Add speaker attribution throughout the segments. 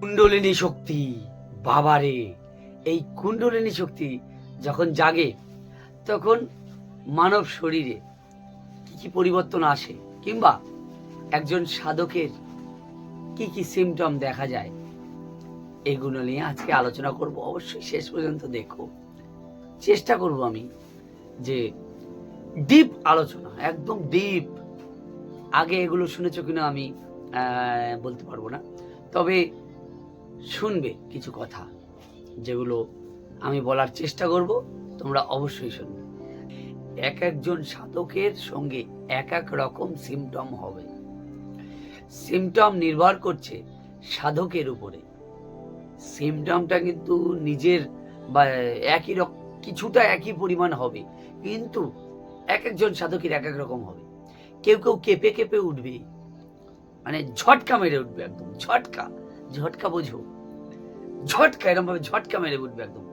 Speaker 1: কুণ্ডলিনী শক্তি, বাবারে। এই কুণ্ডলিনী শক্তি যখন জাগে, তখন মানব শরীরে কি কি পরিবর্তন আসে? কিংবা একজন সাধকের কি কি সিমটম দেখা যায়? এগুলো নিয়ে আজকে আলোচনা করব। অবশ্যই শেষ পর্যন্ত দেখো। চেষ্টা করব আমি যে ডিপ আলোচনা, একদম ডিপ আগে এগুলো শুনেছো কিনা আমি বলতে পারব না। তবে শুনবে কিছু কথা, যেগুলো আমি বলার চেষ্টা করব, তোমরা অবশ্যই শুনবে। এক একজন সাধকের সঙ্গে এক এক রকম সিমটম হবে। সিমটম নির্ভর করছে সাধকের উপরে। সিমটমটা কিন্তু নিজের বা একই রকম কিছুটা একই পরিমাণ হবে, কিন্তু এক একজন সাধকের এক এক রকম হবে। কেউ কেউ কেঁপে কেঁপে উঠবে মানে ঝটকা মেরে উঠবে একদম, ঝটকা। ঝটকা বোঝো। ঝটকা এরকম ভাবে ঝটকা মেরে উঠবে একদম।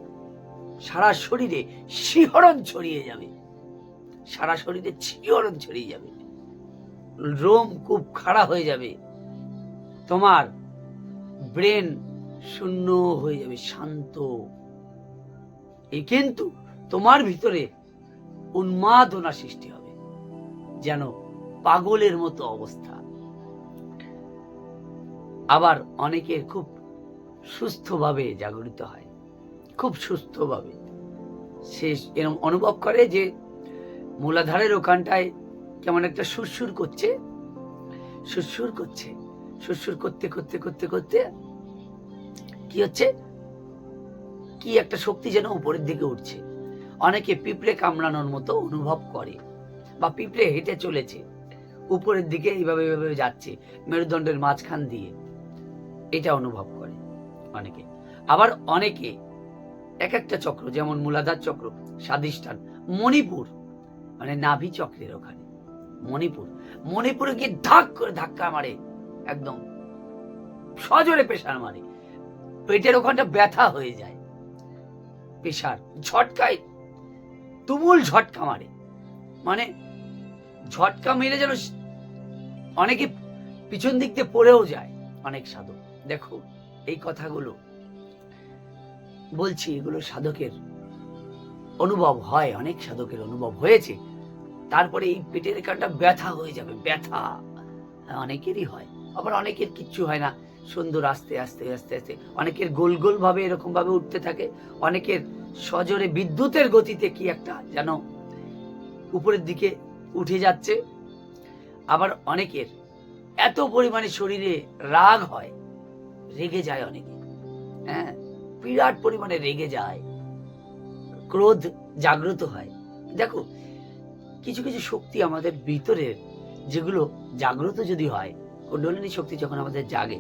Speaker 1: সারা শরীরে শিহরণ ছড়িয়ে যাবে। সারা শরীরে শিহরণ ছড়িয়ে যাবে। রোম খুব খাড়া হয়ে যাবে। তোমার ব্রেন শূন্য হয়ে যাবে, শান্ত। এই কিন্তু তোমার ভিতরে উন্মাদনা সৃষ্টি হবে, যেন পাগলের মতো অবস্থা। আবার অনেকের খুব সুস্থভাবে জাগরিত হয়। খুব সুস্থভাবে। সে এরকম অনুভব করে যে মূলাধারের ওখানটায় কেমন একটা সুরসুর করছে সুরসুর করছে, সুরসুর করতে করতে করতে করতে কি হচ্ছে? কি একটা শক্তি যেন উপরের দিকে উঠছে। অনেকে পিঁপড়ে কামড়ানোর মতো অনুভব করে বা পিঁপড়ে হেঁটে চলেছে। উপরের দিকে এইভাবে এইভাবে যাচ্ছে, মেরুদণ্ডের মাঝখান দিয়ে। এটা অনুভব করে অনেকে। আবার অনেকে এক একটা চক্র, যেমন মূলাধার চক্র স্বাদিষ্ঠান মণিপুর মানে নাভি চক্রের ওখানে, মণিপুর। মণিপুরে গিয়ে ধাক করে ধাক্কা মারে, একদম সজোরে পেশার মারে। পেটের ওখানটা ব্যথা হয়ে যায়, পেশার ঝটকায় তুমুল ঝটকা মারে। মানে ঝটকা মেরে যেন অনেকে পিছন দিক দিয়ে পড়েও যায় অনেক সাধক। দেখো এই কথাগুলো বলছি এগুলো সাধকের অনুভব হয় অনেক সাধকের অনুভব হয়েছে। তারপরে এই পেটের কানটা ব্যথা হয়ে যাবে ব্যথা। হ্যাঁ, অনেকেরই হয় আবার অনেকের কিচ্ছু হয় না। সুন্দর আস্তে আস্তে আস্তে আস্তে। অনেকের গোল গোল ভাবে এরকম ভাবে উঠতে থাকে। অনেকের সজোরে বিদ্যুতের গতিতে কি একটা যেন উপরের দিকে উঠে যাচ্ছে। আবার অনেকের এত পরিমাণে শরীরে রাগ হয় রেগে যায় অনেকে। হ্যাঁ। বিরাট পরিমাণে রেগে যায়। ক্রোধ জাগ্রত হয়। দেখো কিছু কিছু শক্তি আমাদের ভিতরের যেগুলো জাগ্রত যদি হয় কুণ্ডলিনী শক্তি যখন আমাদের জাগে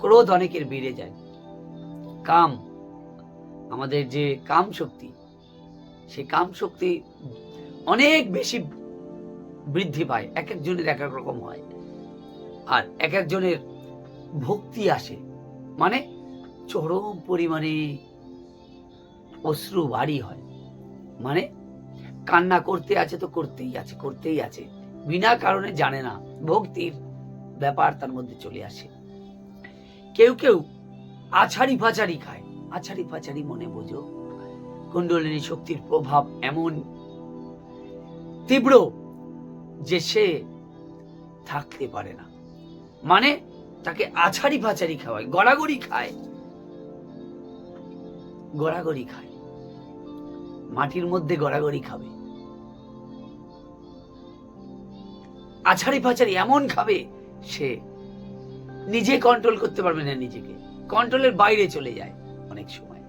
Speaker 1: ক্রোধ অনেকের বেড়ে যায়। কাম আমাদের যে কাম শক্তি সেই কাম শক্তি অনেক বেশি বৃদ্ধি পায়। এক একজনের এক এক রকম হয়। আর এক একজনের ভক্তি আসে। মানে চরম পরিমাণে অশ্রু বাড়ি হয়। মানে কান্না করতে আছে তো করতেই আছে করতেই আছে। বিনা কারণে জানে না, ভক্তির ব্যাপার তার মধ্যে চলে আসে। কেউ কেউ আছাড়ি ফাছাড়ি খায়, আছাড়ি ফাছাড়ি মনে বোঝো। কুণ্ডলিনী শক্তির প্রভাব এমন তীব্র যে সে থাকতে পারে না। মানে তাকে আছাড়ি ফাছাড়ি খাওয়ায়, গড়াগড়ি খায়। গড়াগড়ি খায়। মাটির মধ্যে গড়াগড়ি খাবে। আছাড়ি ফাছাড়ি এমন খাবে, সে নিজে কন্ট্রোল করতে পারবে না নিজেকে। কন্ট্রোলের বাইরে চলে যায় অনেক সময়।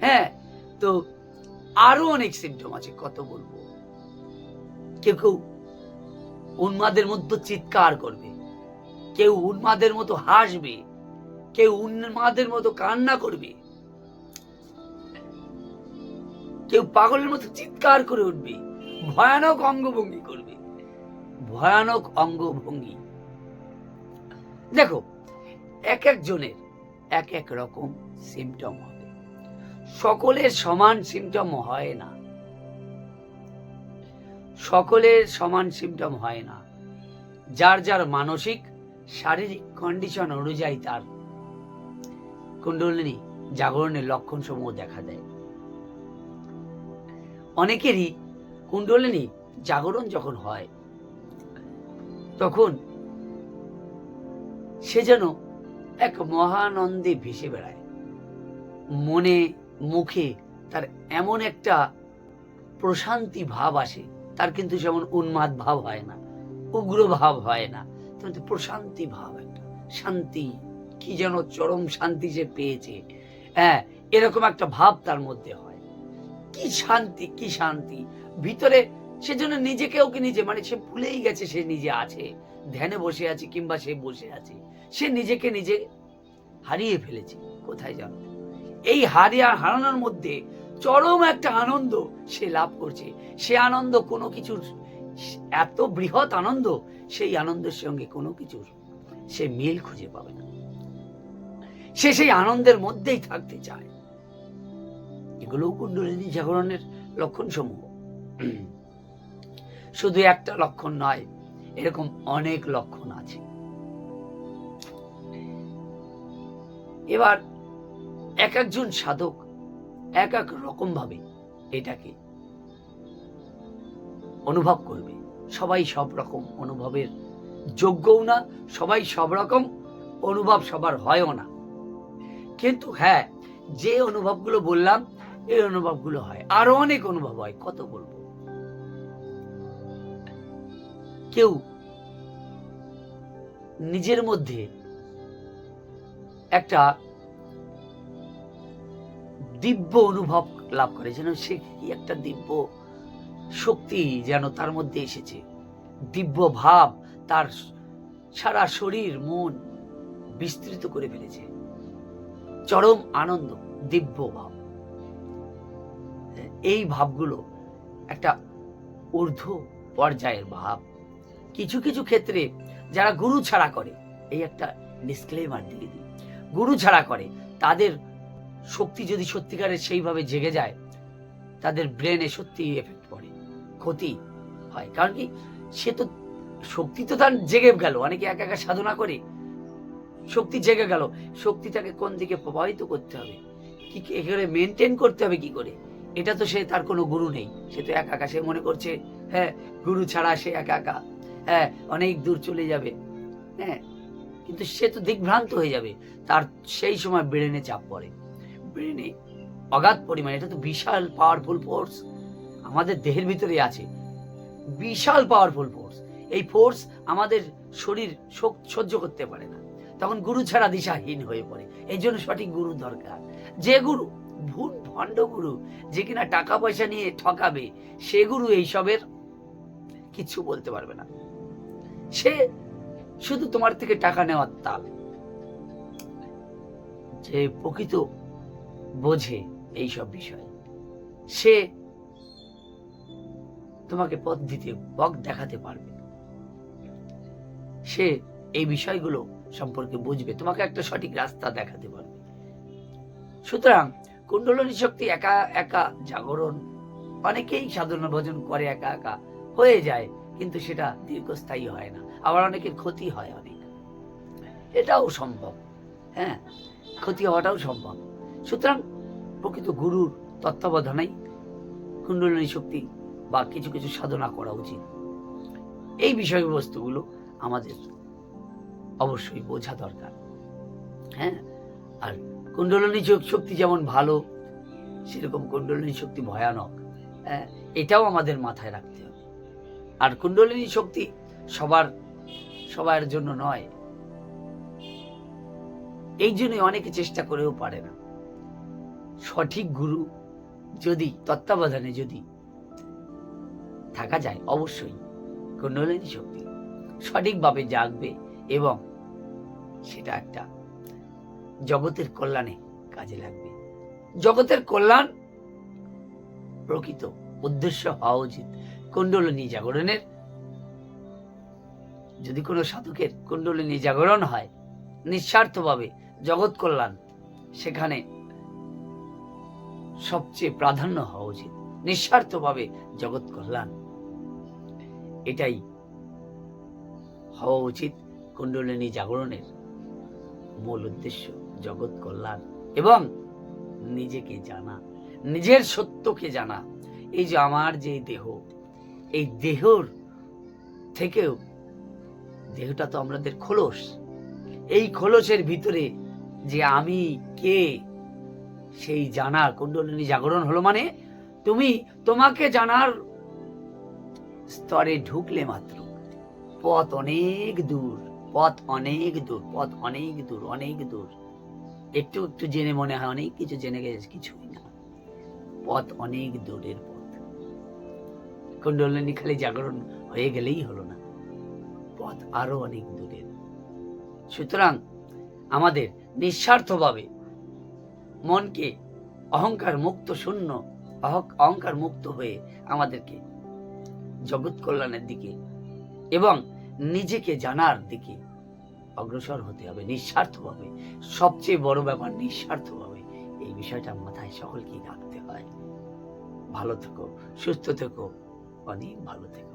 Speaker 1: হ্যাঁ তো আরও অনেক সিমটম আছে, কত বলব। কেউ কেউ উন্মাদের মধ্যে চিৎকার করবে। কেউ উন্মাদের মতো হাসবে, কেউ উন্মাদের মতো কান্না করবে, কেউ পাগলের মতো চিৎকার করে উঠবে, ভয়ানক অঙ্গভঙ্গি করবে, ভয়ানক অঙ্গভঙ্গি। দেখো, এক একজনের এক এক রকম সিমটম হবে সকলের সমান সিমটম হয় না। সকলের সমান সিমটম হয় না। যার যার মানসিক শারীরিক কন্ডিশন অনুযায়ী তার কুণ্ডলিনী জাগরণের লক্ষণ সমূহ দেখা দেয়। অনেকেরই কুণ্ডলিনী জাগরণ যখন হয়, তখন সে যেন এক মহানন্দে ভেসে বেড়ায়। মনে, মুখে তার এমন একটা প্রশান্তি ভাব আসে, তার কিন্তু যেমন উন্মাদ ভাব হয় না, উগ্র ভাব হয় না। কিন্তু প্রশান্তি ভাব একটা। শান্তি, কি যেন চরম শান্তি যে পেয়েছে। হ্যাঁ এরকম একটা ভাব তার মধ্যে হয়। কি শান্তি কি শান্তি। ভিতরে সেজন্য নিজেকেও কি নিজে মানে সে ভুলেই গেছে সে নিজে আছে। ধ্যানে বসে আছে কিংবা সে বসে আছে। সে নিজেকে নিজে হারিয়ে ফেলেছে। কোথায় জানো? এই হারিয়া হারানোর মধ্যে চরম একটা আনন্দ সে লাভ করছে। সে আনন্দ কোনো কিছুর এত বৃহৎ আনন্দ, সেই আনন্দের সঙ্গে কোনো কিছুর সে মিল খুঁজে পাবে না। সে সেই আনন্দের মধ্যেই থাকতে চায়। এগুলোও কুণ্ডলিনী জাগরণের লক্ষণ সমূহ শুধু একটা লক্ষণ নয়, এরকম অনেক লক্ষণ আছে। এবার এক একজন সাধক এক এক রকম ভাবে এটাকে অনুভব করবে। সবাই সব রকম অনুভবের যোগ্যও না, সবাই সব রকম অনুভব সবার হয়ও না। কিন্তু হ্যাঁ যে অনুভবগুলো বললাম, এই অনুভবগুলো হয়। আরও অনেক অনুভব হয়, কত বলব? কেউ নিজের মধ্যে একটা দিব্য অনুভব লাভ করে, যেন সে কি একটা দিব্য শক্তি যেন তার মধ্যে এসেছে। দিব্য ভাব তার সারা শরীর, মন বিস্তৃত করে ফেলেছে। চরম আনন্দ, দিব্য ভাব। এই ভাবগুলো একটা ঊর্ধ্ব পর্যায়ের ভাব। কিছু কিছু ক্ষেত্রে যারা গুরু ছাড়া করে, এই একটা ডিসক্লেমার দিয়ে দিই। গুরু ছাড়া করে, তাদের শক্তি যদি সত্যিকারের সেইভাবে জেগে যায়, তাদের ব্রেনে সত্যি এফেক্ট পড়ে। ক্ষতি হয়। কারণ কি? সে তো শক্তি তো তার জেগে গেল। অনেকে একা একা সাধনা করে শক্তি জেগে গেল। শক্তিটাকে কোন দিকে প্রবাহিত করতে হবে? কি এখানে মেনটেন করতে হবে কি করে? এটা তো সে তার কোনো গুরু নেই। সে তো একা একা সে মনে করছে হ্যাঁ গুরু ছাড়া সে একা একা। হ্যাঁ অনেক দূর চলে যাবে। হ্যাঁ কিন্তু সে তো দিকভ্রান্ত হয়ে যাবে। তার সেই সময় ব্রেনে চাপ পড়ে। ব্রেনে অগাধ পরিমাণে, এটা তো বিশাল পাওয়ারফুল ফোর্স আমাদের দেহের ভিতরে আছে। বিশাল পাওয়ারফুল ফোর্স এই ফোর্স আমাদের শরীর সহ্য করতে পারে না। তখন গুরু ছাড়া দিশাহীন হয়ে পড়ে। এই জন্য সঠিক গুরু দরকার। যে গুরু ভুল ভণ্ড গুরু, যে কিনা টাকা পয়সা নিয়ে ঠকাবে, সে গুরু এইসবের কিছু বলতে পারবে না। সে শুধু তোমার থেকে টাকা নেওয়ার তাল। যে প্রকৃত বোঝে এইসব বিষয়। সে তোমাকে পথ দিতে, পথ দেখাতে পারবে। সে এই বিষয়গুলো সম্পর্কে বুঝবে, তোমাকে একটা সঠিক রাস্তা দেখাতে পারবে। সুতরাং কুণ্ডলনী শক্তি একা একা জাগরণ, অনেকেই সাধনা ভোজন করে একা একা হয়ে যায়, কিন্তু সেটা দীর্ঘস্থায়ী হয় না, আবার অনেকের ক্ষতি হয় অনেক। এটাও সম্ভব হ্যাঁ ক্ষতি হওয়াটাও সম্ভব। সুতরাং প্রকৃত গুরুর তত্ত্বাবধানেই কুণ্ডলিনী শক্তি বা কিছু কিছু সাধনা করা উচিত। এই বিষয়বস্তুগুলো আমাদের অবশ্যই বোঝা দরকার। হ্যাঁ? আর কুণ্ডলনী শক্তি যেমন ভালো, সেরকম কুণ্ডলিনী শক্তি ভয়ানক। হ্যাঁ? এটাও আমাদের মাথায় রাখতে হবে। আর কুণ্ডলিনী শক্তি সবার সবার জন্য নয়। এই জন্যই অনেকে চেষ্টা করেও পারে না। সঠিক গুরু যদি, তত্ত্বাবধানে যদি থাকা যায়, অবশ্যই। কুণ্ডলিনী শক্তি। সঠিকভাবে জাগবে এবং সেটা একটা জগতের কল্যাণে কাজে লাগবে। জগতের কল্যাণ প্রকৃত উদ্দেশ্য হওয়া উচিত। কুণ্ডলিনী জাগরণের যদি কোনো সাধকের কুণ্ডলিনী জাগরণ হয়, নিঃস্বার্থভাবে জগৎ কল্যাণ সেখানে সবচেয়ে প্রাধান্য হওয়া উচিত। নিঃস্বার্থভাবে জগৎ কল্যাণ এটাই। হওয়া উচিত কুণ্ডলিনী জাগরণের মূল উদ্দেশ্য, জগৎ কল্যাণ এবং নিজেকে জানা, নিজের সত্যকে জানা। এই যে আমার যে দেহ, এই দেহর থেকেও দেহটা তো আমাদের খোলস। এই খোলসের ভিতরে যে আমি কে, সেই জানার কুণ্ডলিনী জাগরণ হলো মানে তুমি তোমাকে জানার স্তরে ঢুকলে মাত্র। পথ অনেক দূর, পথ অনেক দূর, পথ অনেক দূর অনেক দূর। একটু একটু জেনে মনে হয়, অনেক কিছু জেনে গেছে, কিছুই না। পথ অনেক দূরের পথ। কুণ্ডলিনী খালি জাগরণ হয়ে গেলেই হলো না। পথ আরও অনেক দূরের। সুতরাং আমাদের নিঃস্বার্থভাবে মনকে অহংকার মুক্ত শূন্য অহং- অহংকার মুক্ত হয়ে আমাদেরকে জগৎ কল্যাণের দিকে এবং নিজেকে জানার দিকে অগ্রসর হতে হবে, নিঃস্বার্থভাবে। সবচেয়ে বড় ব্যাপার নিঃস্বার্থভাবে। এই বিষয়টা মাথায় সকলকেই রাখতে হয়। ভালো থেকো, সুস্থ থেকো, অনেক ভালো থেকো।